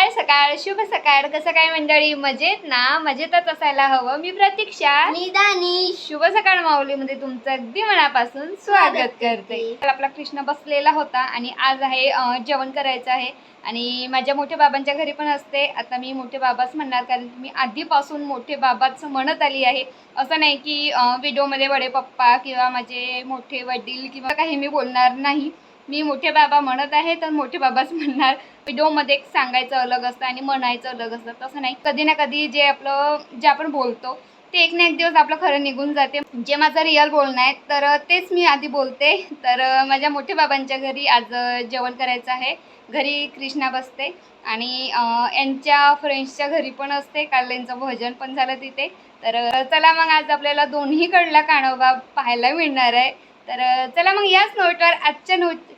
सकाळ सकाळ शुभ सकाळ कसं काय मंडळी? मजेत ना? मजेतच असायला हवं. मी प्रतीक्षा. मी दानिश शुभ सकाळ माऊलीमध्ये तुमचं अगदी मनापासून स्वागत करते. तर आपला कृष्ण बसलेला होता आणि आज आहे जेवण करायचं आहे. आणि माझ्या मोठ्या बाबांच्या घरी पण असते. आता मी मोठे बाबाच म्हणणार कारण मी आधीपासून मोठे बाबाच म्हणत आली आहे. असं नाही की व्हिडिओमध्ये बडे पप्पा किंवा माझे मोठे वडील किंवा काही मी बोलणार नाही. मी मोठे बाबा म्हणत आहे तर मोठे बाबाच म्हणणार. व्हिडिओमध्ये एक सांगायचं अलग असतं आणि म्हणायचं अलग असतं. तसं नाही. कधी ना कधी जे आपलं जे आपण बोलतो ते एक ना एक दिवस आपलं खरं निघून जाते. जे माझं रिअल बोलणं आहे तर तेच मी आधी बोलते. तर माझ्या मोठ्या बाबांच्या घरी आज जेवण करायचं आहे. घरी कृष्णा बसते आणि यांच्या फ्रेंड्सच्या घरी पण असते. काल यांचं भजन पण झालं तिथे. तर चला मग आज आपल्याला दोन्हीकडला कानोबा पाहायला मिळणार आहे. तर चला मग याच नोटवर आजच्या नोट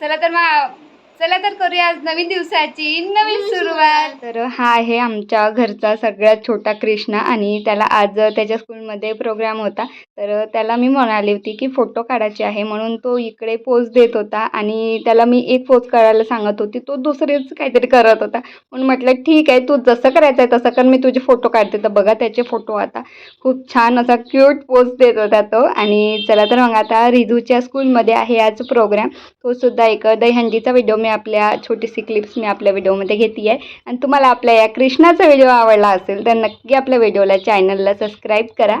चला तर मग चला तर करूया आज नवीन दिवसाची नवीन सुरुवात. तर हा आहे आमच्या घरचा सगळ्यात छोटा कृष्णा आणि त्याला आज त्याच्या स्कूलमध्ये प्रोग्राम होता. तर त्याला मी म्हणाली होती की फोटो काढायचे आहे म्हणून तो इकडे पोज देत होता आणि त्याला मी एक पोज काढायला सांगत होती तो दुसरेच काहीतरी करत होता. म्हणून म्हटलं ठीक आहे तू जसं करायचं आहे तसं कर मी तुझे फोटो काढते. तर बघा त्याचे फोटो आता खूप छान असा क्यूट पोज देत होता तो. आणि चला तर मग आता रिजूच्या स्कूलमध्ये आहे आज प्रोग्राम. तो सुद्धा एक दहीहंडीचा व्हिडिओ मी आपल्या छोटीशी क्लिप्स मी आपल्या व्हिडिओमध्ये घेते आहे आणि तुम्हाला आपल्या या कृष्णाचा व्हिडिओ आवडला असेल तर नक्की आपल्या व्हिडिओला चॅनलला सबस्क्राईब करा.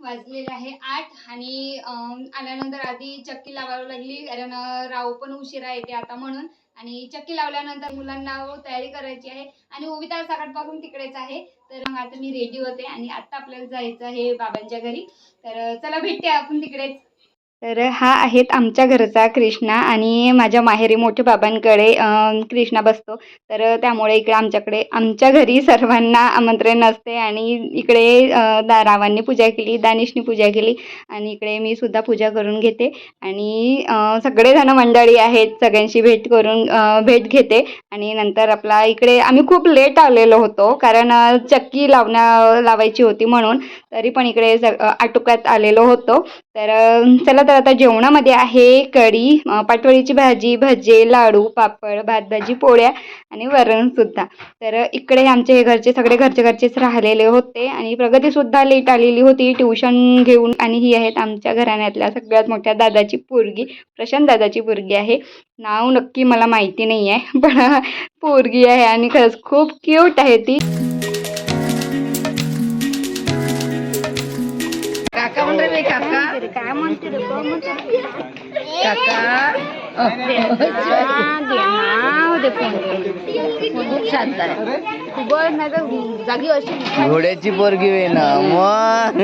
वाजलेले आहे आठ आणि आल्यानंतर आधी चक्की लावावी लागली कारण राव पण उशिरा येते आता म्हणून. आणि चक्की लावल्यानंतर मुलांना हो, तयारी करायची आहे. आणि उभिता सकाळपासून तिकडेच आहे. तर मग आता मी रेडी होते आणि आता आपल्याला जायचं आहे बाबांच्या घरी. तर चला भेटते आपण तिकडेच. तर हा आहेत आमच्या घरचा कृष्णा आणि माझ्या माहेरी मोठ्या बाबांकडे कृष्णा बसतो. तर त्यामुळे इकडे आमच्याकडे आमच्या घरी सर्वांना आमंत्रण असते आणि इकडे दा रावांनी पूजा केली दानिशनी पूजा केली आणि इकडे मी सुद्धा पूजा करून घेते. आणि सगळेजण मंडळी आहेत सगळ्यांशी भेट करून भेट घेते. आणि नंतर आपला इकडे आम्ही खूप लेट आलेलो होतो कारण चक्की लावण्या लावायची होती म्हणून तरी पण इकडे स आटोक्यात आलेलो होतो. तर चला तर आता जेवणामध्ये आहे कढी पाटवळीची भाजी भजे लाडू पापड भात भाजी पोळ्या आणि वरणसुद्धा तर इकडे आमचे हे घरचे सगळे घरचे घरचेच राहिलेले होते आणि प्रगतीसुद्धा लेट आलेली होती. ट्युशन घेऊन आणि ही आहेत आमच्या घराण्यातल्या सगळ्यात मोठ्या दादाची पोरगी प्रशांत दादाची पोरगी आहे. नाव नक्की मला माहिती नाही आहे पण पोरगी आहे आणि खरंच खूप क्यूट आहे ती. घोड्याची पोरगी वे ना मग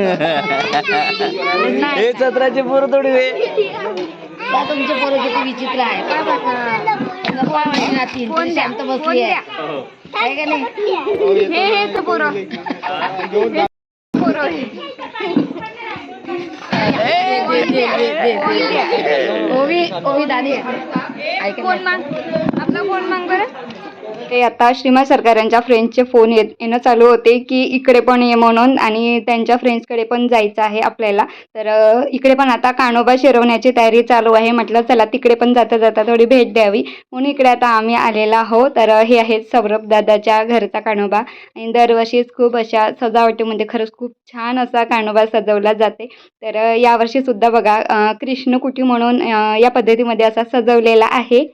हे सत्राची पोर थोडी वे का तुमचे पोरं किती विचित्र आहे शांत बसली आहे आहे का नाही हे हे तर पोरं दे दे दे ओवी ओवी दादी ऐक फोन माग आपला फोन माग बरं ते आता श्रीमा सरकार यांच्या फ्रेंड्सचे फोन येत येणं चालू होते की इकडे पण ये म्हणून आणि त्यांच्या फ्रेंड्सकडे पण जायचं आहे आपल्याला. तर इकडे पण आता कानोबा शिरवण्याची तयारी चालू आहे. म्हटलं चला तिकडे पण जाता जाता थोडी भेट द्यावी. म्हणून इकडे आता आम्ही आलेला आहो तर हे आहेत सौरभ दादाच्या घरचा कानोबा. आणि दरवर्षीच खूप अशा सजावटीमध्ये खरंच खूप छान असा कानोबा सजवला जाते. तर यावर्षीसुद्धा यावर्षी सुद्धा बघा कृष्णकुटी म्हणून या पद्धतीमध्ये असा सजवलेला आहे.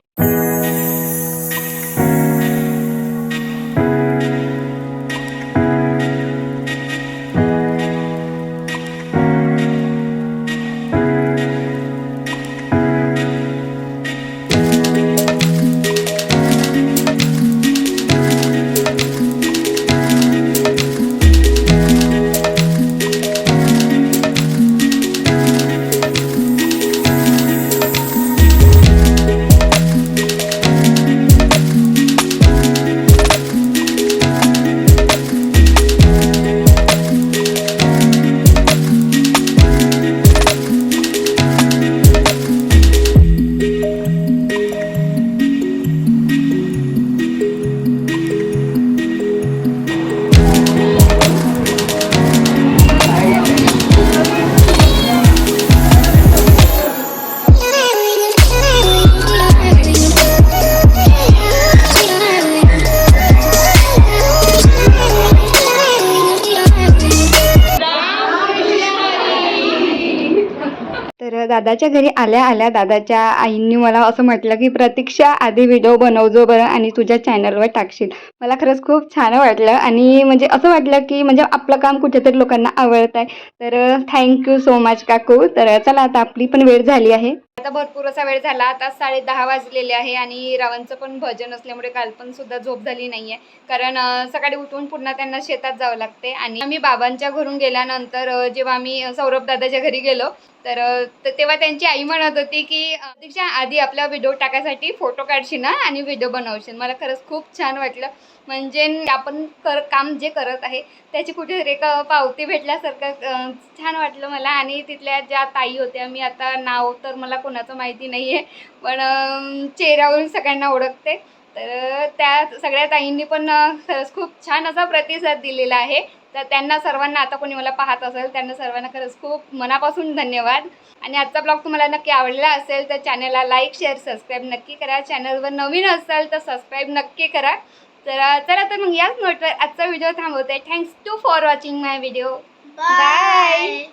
दादाच्या घरी आल्या आल्या दादाच्या आईंनी मला असं म्हटलं की प्रतीक्षा आधी व्हिडिओ बनव जो बरं आणि तुझ्या चॅनलवर टाकशील. मला खरंच खूप छान वाटलं आणि म्हणजे असं वाटलं की म्हणजे आपलं काम कुठेतरी लोकांना आवडत आहे तर थँक्यू सो मच काकू. तर चला आता आपली पण वेळ झाली आहे. आता भरपूर असा वेळ झाला. आता साडे दहा वाजलेले आहे आणि रावांचं पण भजन असल्यामुळे काल पण सुद्धा झोप झाली नाही आहे कारण सकाळी उठून पुन्हा त्यांना शेतात जावं लागते. आणि आम्ही बाबांच्या घरून गेल्यानंतर जेव्हा आम्ही सौरभ दादाच्या घरी गेलो तर तेव्हा त्यांची आई म्हणत होती की दीक्षा आधी आपला व्हिडिओ टाकायसाठी फोटो काढशील ना आणि व्हिडिओ बनवशील. मला खरंच खूप छान वाटलं. म्हणजे आपण कर काम जे करत आहे त्याची कुठेतरी एक पावती भेटल्यासारखं छान वाटलं मला. आणि तिथल्या ज्या ताई होत्या मी आता नाव तर मला कोणाचं माहिती नाही आहे पण चेहऱ्यावरून सगळ्यांना ओळखते. तर त्या सगळ्या ताईंनी पण खरंच खूप छान असा प्रतिसाद दिलेला आहे. तर त्यांना सर्वांना आता कोणी मला पाहत असेल त्यांना सर्वांना खरंच खूप मनापासून धन्यवाद. आणि आजचा ब्लॉग तुम्हाला नक्की आवडला असेल तर चॅनलला लाईक शेअर सबस्क्राईब नक्की करा. चॅनलवर नवीन असाल तर सबस्क्राईब नक्की करा. तर चला तर मग याच नोटवर आजचा व्हिडिओ थांबवते. Thanks to for watching my video bye